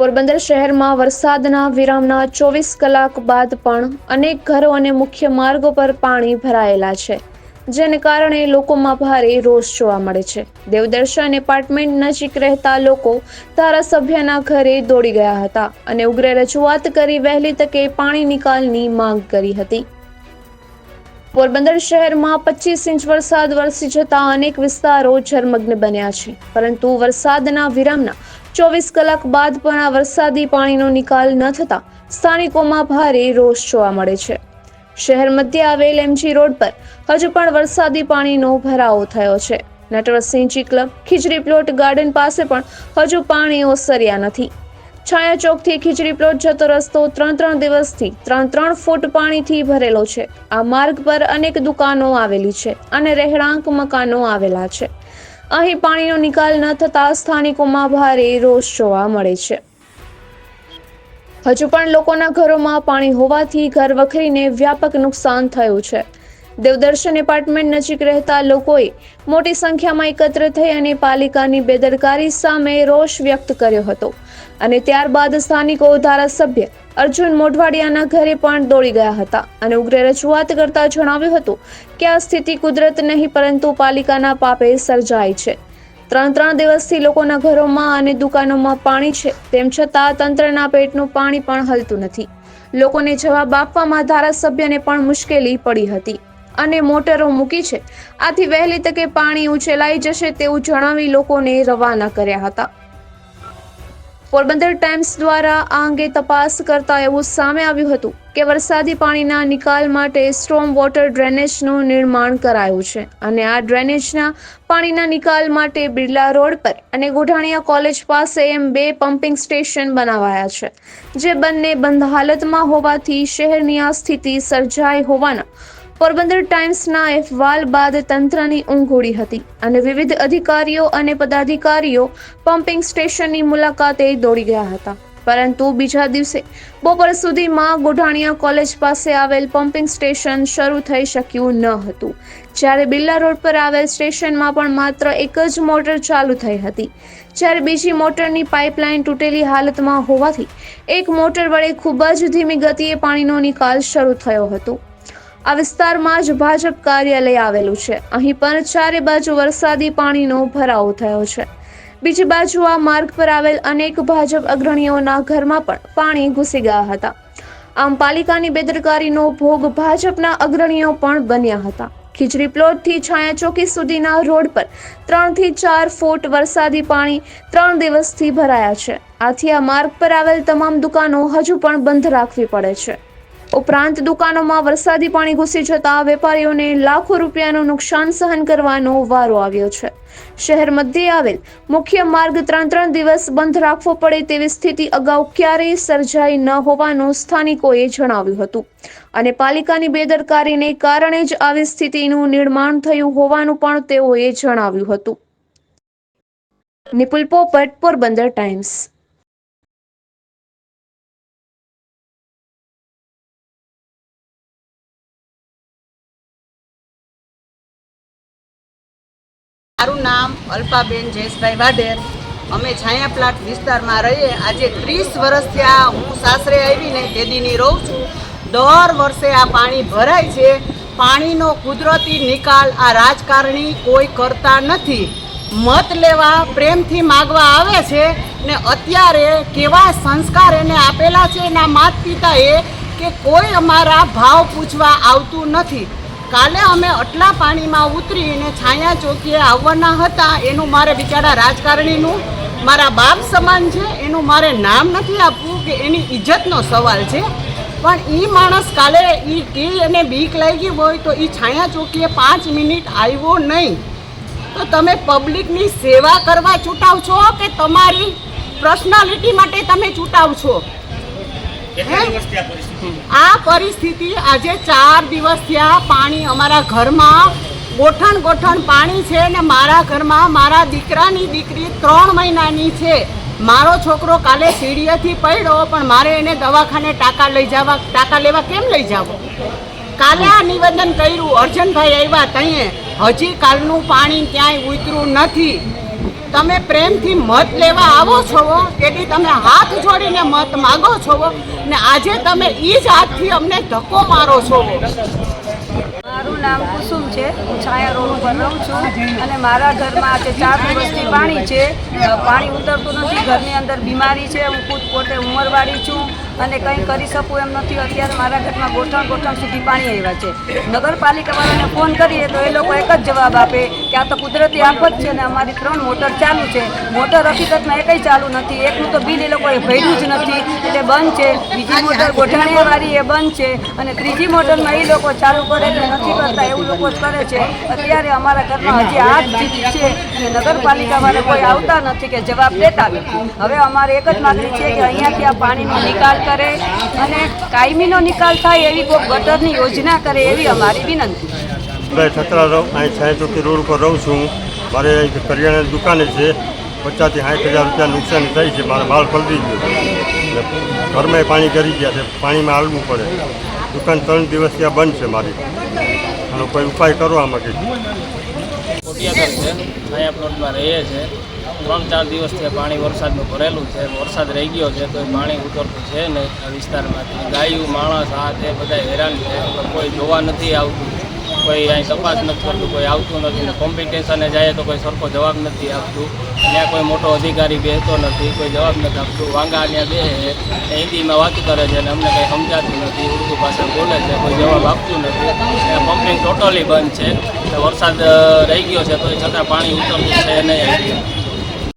પોરબંદર શહેરમાં વરસાદના વિરામના ચોવીસ કલાક બાદ પણ અનેક ઘરો અને મુખ્ય માર્ગો પર પાણી ભરાયેલા છે, જેને કારણે લોકોમાં ભારે રોષ જોવા મળે છે. દેવદર્શન એપાર્ટમેન્ટ નજીક રહેતા લોકો ધારાસભ્યના ઘરે દોડી ગયા હતા અને ઉગ્ર રજૂઆત કરી વહેલી તકે પાણી નિકાલની માંગ કરી હતી. પોરબંદર શહેરમાં પચીસ ઇંચ વરસાદ વરસી જતા અનેક વિસ્તારો જળમગ્ન બન્યા છે, પરંતુ વરસાદના વિરામના ચોવીસ કલાક બાદ પણ આ વરસાદી પાણીનો નિકાલ ન થતા સ્થાનિકોમાં ભારે રોષ જોવા મળે છે. શહેર મધ્ય આવેલ એમજી રોડ પર હજુ પણ વરસાદી પાણીનો ભરાવો થયો છે. Natwarsinhji club Khichdi plot garden પાસે પણ હજુ પાણી ઓસર્યા નથી. છાયા ચોકથી ખીચડી પ્લોટ જતો રસ્તો ત્રણ ત્રણ દિવસથી ત્રણ ત્રણ ફૂટ પાણીથી ભરેલો છે. આ માર્ગ પર અનેક દુકાનો આવેલી છે અને રહેણાંક મકાનો આવેલા છે. અહીં પાણીનો નિકાલ ન થતા સ્થાનિકોમાં ભારે રોષ જોવા મળે છે. હજુ પણ લોકોના ઘરોમાં પાણી હોવાથી ઘર વખરીને વ્યાપક નુકસાન થયું છે. દેવદર્શન એપાર્ટમેન્ટ નજીક રહેતા લોકોએ મોટી સંખ્યામાં એકત્ર થઈ અને પાલિકાની બેદરકારી સામે રોષ વ્યક્ત કર્યો હતો. અને ત્યારબાદ સ્થાનિકો ધારાસભ્ય અર્જુન મોઢવાડિયાના ઘરે પણ દોડી ગયા હતા અને ઉગ્ર રજૂઆત કરતા જણાવ્યું હતું કે આ સ્થિતિ કુદરત નહીં પરંતુ પાલિકાના પાપે સર્જાય છે. ત્રણ ત્રણ દિવસથી લોકોના ઘરોમાં અને દુકાનોમાં પાણી છે, તેમ છતાં તંત્રના પેટનું પાણી પણ હલતું નથી. લોકોને જવાબ આપવામાં ધારાસભ્યને પણ મુશ્કેલી પડી હતી. અને મોટરો મૂકી છે. આથી વહેલી તકે પાણી ઉછેલાઈ જશે તેવું જણાવી લોકોને રવાના કર્યા હતા. પોરબંદર ટાઈમ્સ દ્વારા આ અંગે તપાસ કરતા એવું સામે આવ્યું હતું કે વરસાદી પાણીના નિકાલ માટે સ્ટ્રોમ વોટર ડ્રેનેજનું નિર્માણ કરાયું છે અને આ ડ્રેનેજના પાણીના નિકાલ માટે બિરલા રોડ પર અને ગોઢાણીયા કોલેજ પાસે એમ બે પમ્પિંગ સ્ટેશન બનાવાયા છે, જે બંને બંધ હાલતમાં હોવાથી શહેરની આ સ્થિતિ સર્જાઈ હોવાના પોરબંદર ટાઈમ્સના અહેવાલ બાદ તંત્રની ઊંઘ ઉડી હતી અને વિવિધ અધિકારીઓ અને પદાધિકારીઓ પમ્પિંગ સ્ટેશનની મુલાકાતે દોડી ગયા હતા. પરંતુ બીજા દિવસે બપોર સુધીમાં ગોઢાણિયા કોલેજ પાસે આવેલ પમ્પિંગ સ્ટેશન શરૂ થઈ શક્યું ન હતું. જ્યારે બિલ્લા રોડ પર આવેલ સ્ટેશનમાં પણ માત્ર એક જ મોટર ચાલુ થઈ હતી. જ્યારે બીજી મોટરની પાઇપલાઇન તૂટેલી હાલતમાં હોવાથી એક મોટર વડે ખૂબ જ ધીમી ગતિએ પાણીનો નિકાલ શરૂ થયો હતો. આ વિસ્તારમાં જ ભાજપ કાર્યાલય આવેલું છે. અહીં પણ ચારે બાજુ વરસાદી પાણીનો ભરાવો થયો છે. બીજી બાજુ આ માર્ગ પર આવેલ અનેક ભાજપ અગ્રણીઓના ઘરમાં પણ પાણી ઘૂસી ગયા હતા. આમ પાલિકાની બેદરકારીનો ભોગ ભાજપના અગ્રણીઓ પણ બન્યા હતા. ખીચડી પ્લોટથી છાયા ચોકી સુધીના રોડ પર ત્રણથી ચાર ફૂટ વરસાદી પાણી ત્રણ દિવસથી ભરાયા છે. આથી આ માર્ગ પર આવેલ તમામ દુકાનો હજુ પણ બંધ રાખવી પડે છે. ઉપરાંત દુકાનોમાં વરસાદી પાણી ઘૂસી જતા વેપારીઓને લાખો રૂપિયાનું નુકસાન સહન કરવાનો વારો આવ્યો છે. શહેર મધ્યે આવેલ મુખ્ય માર્ગ ત્રણ ત્રણ દિવસ બંધ રાખવો પડે તેવી સ્થિતિ અગાઉ ક્યારેય સર્જાઈ ન હોવાનું સ્થાનિકોએ જણાવ્યું હતું. અને પાલિકાની બેદરકારીને કારણે જ આવી સ્થિતિનું નિર્માણ થયું હોવાનું પણ તેઓએ જણાવ્યું હતું. નિપુલ પોપટ, પોરબંદર ટાઈમ્સ. મારું નામ અલ્પાબેન જયેશભાઈ વાઢેર અમે છાયા પ્લાટ વિસ્તારમાં રહીએ. આજે ત્રીસ વર્ષ થયા હું સાસરે આવીને તેદીની રહું છું. દર વર્ષે આ પાણી ભરાય છે. પાણીનો કુદરતી નિકાલ આ રાજકારણી કોઈ કરતા નથી. મત લેવા, પ્રેમથી માગવા આવે છે ને અત્યારે કેવા સંસ્કાર એને આપેલા છે એના માત પિતાએ કે કોઈ અમારા ભાવ પૂછવા આવતું નથી. કાલે અમે આટલા પાણીમાં ઉતરીને છાયા ચોકીએ આવવાના હતા. એનું મારે બિચારા રાજકારણીનું મારા બાપ સમાન છે. એનું મારે નામ નથી આપવું કે એની ઇજ્જતનો સવાલ છે. પણ એ માણસ કાલે એ કે એને બીક લાગી હોય તો એ છાયા ચોકીએ પાંચ મિનિટ આવ્યો નહીં. તો તમે પબ્લિકની સેવા કરવા ચૂંટાવ છો કે તમારી પર્સનાલિટી માટે તમે ચૂંટાવ છો? આ પરિસ્થિતિ આજે ચાર દિવસ થયા પાણી અમારા ઘરમાં ગોઠણ ગોઠણ પાણી છે ને મારા ઘરમાં મારા દીકરાની દીકરી ત્રણ મહિનાની છે. મારો છોકરો કાલે સીડીએથી પડ્યો પણ મારે એને દવાખાને ટાંકા લઈ જવા ટાંકા લેવા કેમ લઈ જાવો? કાલે આ નિવેદન કર્યું અર્જનભાઈ આવ્યા તઈએ. હજી કાલનું પાણી ક્યાંય ઉતર્યું નથી. તમે પ્રેમથી મત લેવા આવો છો, તેથી તમે હાથ જોડીને મત માગો છો ને આજે તમે એ જ હાથથી અમને ધક્કો મારો છો. મારું નામ કુસુમ છે. હું છાયા રોડ ઉપર રહું છું અને મારા ઘરમાં આજે ચાર દિવસથી પાણી છે. પાણી ઉતરતું નથી. ઘરની અંદર બીમારી છે. હું ખુદ પોતે ઉંમરવાળી છું. અને કંઈ કરી શકું એમ નથી. અત્યારે મારા ઘરમાં ગોઠણ ગોઠણ સુધી પાણી આવ્યા છે. નગરપાલિકાવાળાને ફોન કરીએ તો એ લોકો એક જ જવાબ આપે કે આ તો કુદરતી આફત છે ને અમારી ત્રણ મોટર ચાલુ છે. મોટર હકીકતમાં એકય ચાલુ નથી. એકનું તો બિલ એ લોકોએ ભર્યું જ નથી. એટલે બંધ છે. બીજી મોટર ગોઠાણીયાવાળી એ બંધ છે. અને ત્રીજી મોટરમાં એ લોકો ચાલુ કરે કે નથી કરતા એવું લોકો જ કરે છે. અત્યારે અમારા ઘરમાં હજી આ જ સ્થિતિ છે કે નગરપાલિકાવાળા કોઈ આવતા નથી કે જવાબ દેતા નથી. હવે અમારે એક જ માગણી છે કે અહીંયાથી આ પાણીનો નિકાલ કરે અને કાયમીનો નિકાલ થાય એવી કોઈ ગટરની યોજના કરે એવી અમારી વિનંતી. ભાઈ ઠકરા રહું અહીં ચોકી રોડ ઉપર રહું છું. મારે અહીં કરિયાણાની દુકાને છે પચાસથી સાઠ હજાર રૂપિયા નુકસાન થાય છે. મારે માલ પલળી ગયો ઘરમાં પાણી કરી ગયા છે. પાણીમાં હાલવું પડે. દુકાન ત્રણ દિવસ ત્યાં બંધ છે મારી. આનો કોઈ ઉપાય કરો આમાં કંઈક અહીંયા પ્લોટમાં રહીએ છે ત્રણ ચાર દિવસથી પાણી વરસાદનું ભરેલું છે. વરસાદ રહી ગયો છે તો પાણી ઉતરતું છે નહીં આ વિસ્તારમાંથી. ગાયું, માણસ, આ તે બધા હેરાન છે. કોઈ જોવા નથી આવતું. કોઈ અહીં તપાસ નથી કરતું, કોઈ આવતું નથી. ને કોમ્પિટિશને જાય તો કોઈ સરખો જવાબ નથી આપતું. ત્યાં કોઈ મોટો અધિકારી બેસતો નથી, કોઈ જવાબ નથી આપતું. વાંગા ત્યાં બે હિન્દીમાં વાત કરે છે અને અમને કંઈ સમજાતું નથી. ઉર્દુ ભાષા બોલે છે, કોઈ જવાબ આપતું નથી. પમ્પિંગ ટોટલી બંધ છે. વરસાદ રહી ગયો છે તો છતાં પાણી ઉતરતું છે નહીં.